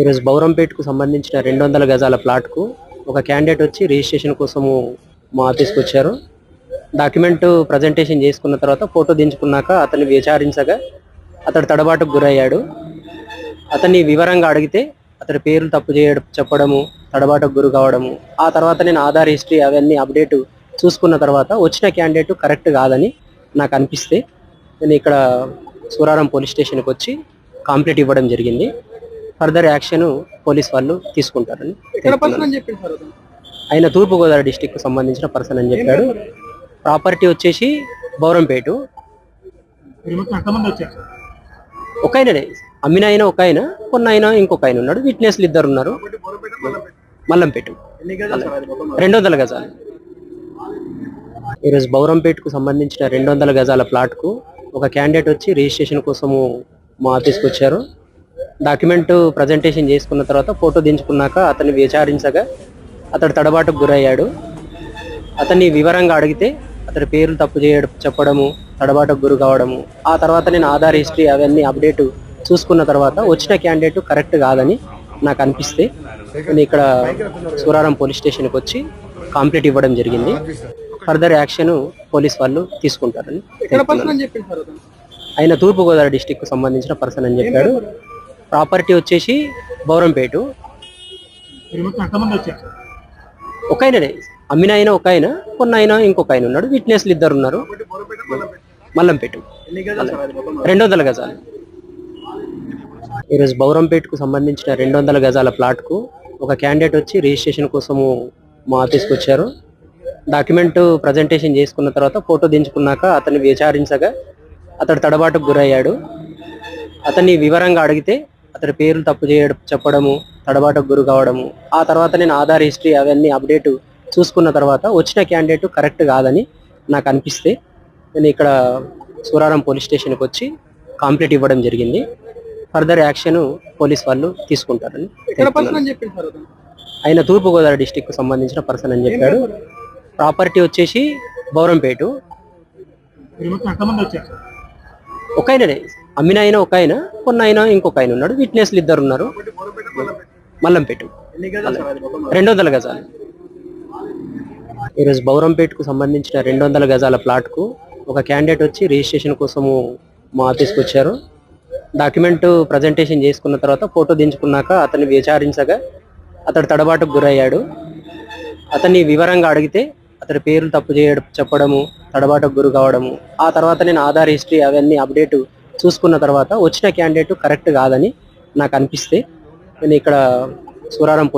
ఈరోజు బౌరంపేట్కు సంబంధించిన రెండు వందల గజాల ప్లాట్కు ఒక క్యాండిడేట్ వచ్చి రిజిస్ట్రేషన్ కోసము మా ఆఫీస్కి వచ్చారు. డాక్యుమెంట్ ప్రజెంటేషన్ చేసుకున్న తర్వాత ఫోటో దించుకున్నాక అతన్ని విచారించగా అతడు తడబాటుకు గురయ్యాడు. అతన్ని వివరంగా అడిగితే అతడి పేర్లు తప్పు చేయడం చెప్పడము తడబాటుకు గురి కావడము ఆ తర్వాత నేను ఆధార్ హిస్టరీ అవన్నీ అప్డేట్ చూసుకున్న తర్వాత వచ్చిన క్యాండిడేట్ కరెక్ట్ కాదని నాకు అనిపిస్తే నేను ఇక్కడ సూరారం పోలీస్ స్టేషన్కి వచ్చి కంప్లీట్ ఇవ్వడం జరిగింది. ఫర్దర్ యాక్షన్ పోలీస్ వాళ్ళు తీసుకుంటారని ఆయన తూర్పుగోదావరి డిస్టిక్కు సంబంధించిన పర్సన్ అని చెప్పాడు. ప్రాపర్టీ వచ్చేసి బౌరంపేట. ఒక ఆయననే. అమ్మిన ఆయన ఒక ఆయన కొన్న ఆయన ఇంకొక ఆయన ఉన్నాడు. విట్నెస్లు ఇద్దరు ఉన్నారు. మల్లంపేట. రెండు వందల గజాలు. ఈరోజు బౌరంపేటకు సంబంధించిన రెండు వందల గజాల ప్లాట్కు ఒక క్యాండిడేట్ వచ్చి రిజిస్ట్రేషన్ కోసము మా ఆఫీస్కి వచ్చారు. డాక్యుమెంట్ ప్రజెంటేషన్ చేసుకున్న తర్వాత ఫోటో దించుకున్నాక అతన్ని విచారించగా అతడు తడబాటుకు గురయ్యాడు. అతన్ని వివరంగా అడిగితే అతడి పేర్లు తప్పు చేయడం చెప్పడము తడబాటుకు గురి కావడము ఆ తర్వాత నేను ఆధార్ హిస్టరీ అవన్నీ అప్డేట్ చూసుకున్న తర్వాత వచ్చిన క్యాండిడేట్ కరెక్ట్ కాదని నాకు అనిపిస్తే నేను ఇక్కడ సూరారం పోలీస్ స్టేషన్కి వచ్చి కంప్లీట్ ఇవ్వడం జరిగింది. ఫర్దర్ యాక్షన్ పోలీస్ వాళ్ళు తీసుకుంటారని ఆయన తూర్పుగోదావరి డిస్టిక్ సంబంధించిన పర్సన్ అని చెప్పాడు. ప్రాపర్టీ వచ్చేసి బౌరంపేట. ఒక ఆయననే అమ్మిన ఆయన ఒక ఆయన కొన్న ఆయన ఇంకొక ఆయన ఉన్నాడు. విట్నెస్లు ఇద్దరు ఉన్నారు. మల్లంపేట. రెండు వందల గజాలు. ఈరోజు బౌరంపేటకు సంబంధించిన రెండు వందల గజాల ప్లాట్కు ఒక క్యాండిడేట్ వచ్చి రిజిస్ట్రేషన్ కోసము మా ఆఫీస్కి వచ్చారు. డాక్యుమెంట్ ప్రజెంటేషన్ చేసుకున్న తర్వాత ఫోటో దించుకున్నాక అతన్ని విచారించగా అతడు తడబాటుకు గురయ్యాడు. అతన్ని వివరంగా అడిగితే అతడి పేర్లు తప్పు చేయడం చెప్పడము తడబాటుకు గురి కావడము ఆ తర్వాత నేను ఆధార్ హిస్టరీ అవన్నీ అప్డేట్ చూసుకున్న తర్వాత వచ్చిన క్యాండిడేట్ కరెక్ట్ కాదని నాకు అనిపిస్తే నేను ఇక్కడ సూరారం పోలీస్ స్టేషన్కి వచ్చి కంప్లీట్ ఇవ్వడం జరిగింది. ఫర్దర్ యాక్షన్ పోలీస్ వాళ్ళు తీసుకుంటారని అతను. ఆయన తూర్పుగోదావరి డిస్టిక్కు సంబంధించిన పర్సన్ అని చెప్పాడు. ప్రాపర్టీ వచ్చేసి బౌరంపేట. ఒక ఆయననే అమ్మిన ఆయన ఒక ఆయన కొన్న ఆయన ఇంకొక ఆయన ఉన్నాడు. విట్నెస్లు ఇద్దరు ఉన్నారు మల్లంపేట. రెండు వందల గజాలు. ఈరోజు బౌరంపేటకు సంబంధించిన రెండు వందల గజాల ప్లాట్కు ఒక క్యాండిడేట్ వచ్చి రిజిస్ట్రేషన్ కోసము మా ఆఫీస్కి వచ్చారు. డాక్యుమెంట్ ప్రజెంటేషన్ చేసుకున్న తర్వాత ఫోటో దించుకున్నాక అతన్ని విచారించగా అతడు తడబాటుకు గురయ్యాడు. అతన్ని వివరంగా అడిగితే అతడి పేర్లు తప్పు చేయడం చెప్పడము తడబాటుకు గురి కావడము ఆ తర్వాత నేను ఆధార్ హిస్టరీ అవన్నీ అప్డేట్ చూసుకున్న తర్వాత వచ్చిన క్యాండిడేట్ కరెక్ట్ కాదని నాకు అనిపిస్తే నేను ఇక్కడ సూరారం